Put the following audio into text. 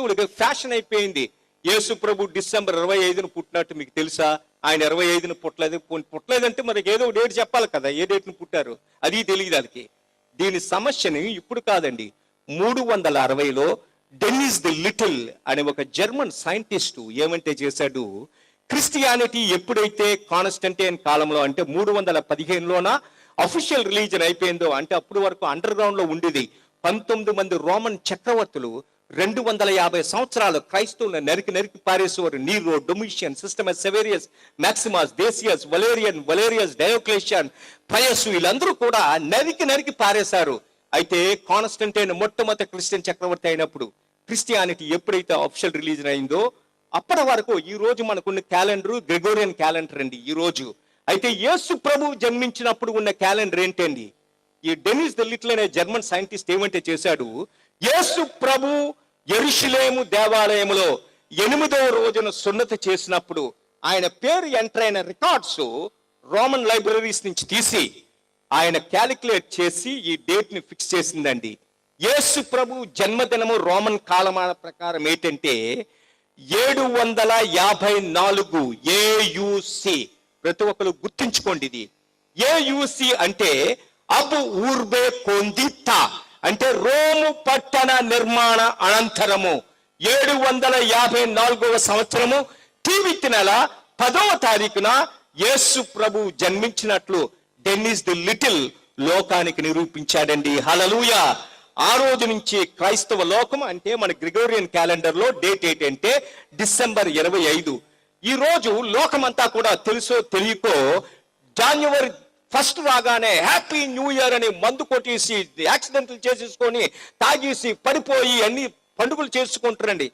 క్రైస్తవులకి ఫ్యాషన్ అయిపోయింది. యేసు ప్రభు డిసెంబర్ ఇరవై ఐదున పుట్టినట్టు మీకు తెలుసా? ఆయన ఇరవై ఐదున పుట్టలేదు. పుట్టలేదంటే మనకి ఏదో డేట్ చెప్పాలి కదా ఏ డేట్ను పుట్టారు? అది తెలియదు వాళ్ళకి దీని సమస్యని ఇప్పుడు కాదండి. మూడు వందల అరవైలో డెన్నిస్ ది లిటిల్ అనే ఒక జర్మన్ సైంటిస్టు ఏమంటే చేశాడు? క్రిస్టియానిటీ ఎప్పుడైతే కాన్స్టంటైన్ కాలంలో అంటే మూడు వందల పదిహేనులోన అఫీషియల్ రిలీజన్ అయిపోయిందో అంటే అప్పుడు వరకు అండర్ గ్రౌండ్లో ఉండేది. పంతొమ్మిది మంది రోమన్ చక్రవర్తులు రెండు వందల యాభై సంవత్సరాలు క్రైస్తవులను నరికి నరికి పారేసేవారు Nero Domitian Septimius Severus Maximus Decius Valerian Valerius Diocletian పయస్సు వీళ్ళందరూ కూడా నరికి నరికి పారేశారు. అయితే కాన్స్టంటైన్ మొట్టమొదటి క్రిస్టియన్ చక్రవర్తి అయినప్పుడు క్రిస్టియానిటీ ఎప్పుడైతే అఫిషియల్ రిలీజన్ అయిందో అప్పటి వరకు ఈ రోజు మనకున్న క్యాలెండర్ గ్రెగోరియన్ క్యాలెండర్ అండి ఈ రోజు. అయితే యేసు ప్రభు జన్మించినప్పుడు ఉన్న క్యాలెండర్ ఏంటండి? ఈ డెనిస్ దెల్లిట్ల అనే జర్మన్ సైంటిస్ట్ ఏమంటే చేశాడు? యేసు ప్రభు ఎరుషులేము దేవాలయములో ఎనిమిదవ రోజున సున్నతి చేసినప్పుడు ఆయన పేరు ఎంటర్ అయిన రికార్డ్స్ రోమన్ లైబ్రరీస్ నుంచి తీసి ఆయన క్యాలిక్యులేట్ చేసి ఈ డేట్ని ఫిక్స్ చేసిందండి. యేసు ప్రభు జన్మదినము రోమన్ కాలమాన ప్రకారం ఏంటంటే ఏడు వందల యాభై నాలుగు ఏయుసి. ప్రతి ఒక్కరు గుర్తుంచుకోండి ఇది. ఏయుసి అంటే అబు ఊర్బే కొందిత్త. అంటే రోము పట్టణ నిర్మాణ అనంతరము. ఏడు వందల యాభై నాలుగవ సంవత్సరము టీవీతి నెల పదవ తారీఖున యేసు ప్రభు జన్మించినట్లు డెన్నిస్ ది లిటిల్ లోకానికి నిరూపించాడండి. హలలుయ ఆ రోజు నుంచి క్రైస్తవ లోకం అంటే మన గ్రిగోరియన్ క్యాలెండర్లో డేట్ ఏంటంటే డిసెంబర్ ఇరవై ఐదు. ఈ రోజు లోకమంతా కూడా తెలుసో తెలియకో జాన్యువరి ఫస్ట్ రాగానే హ్యాపీ న్యూ ఇయర్ అని మందు కొట్టేసి యాక్సిడెంట్లు చేసేసుకొని తాగేసి పడిపోయి అన్ని పండుగలు చేసుకుంటారండి.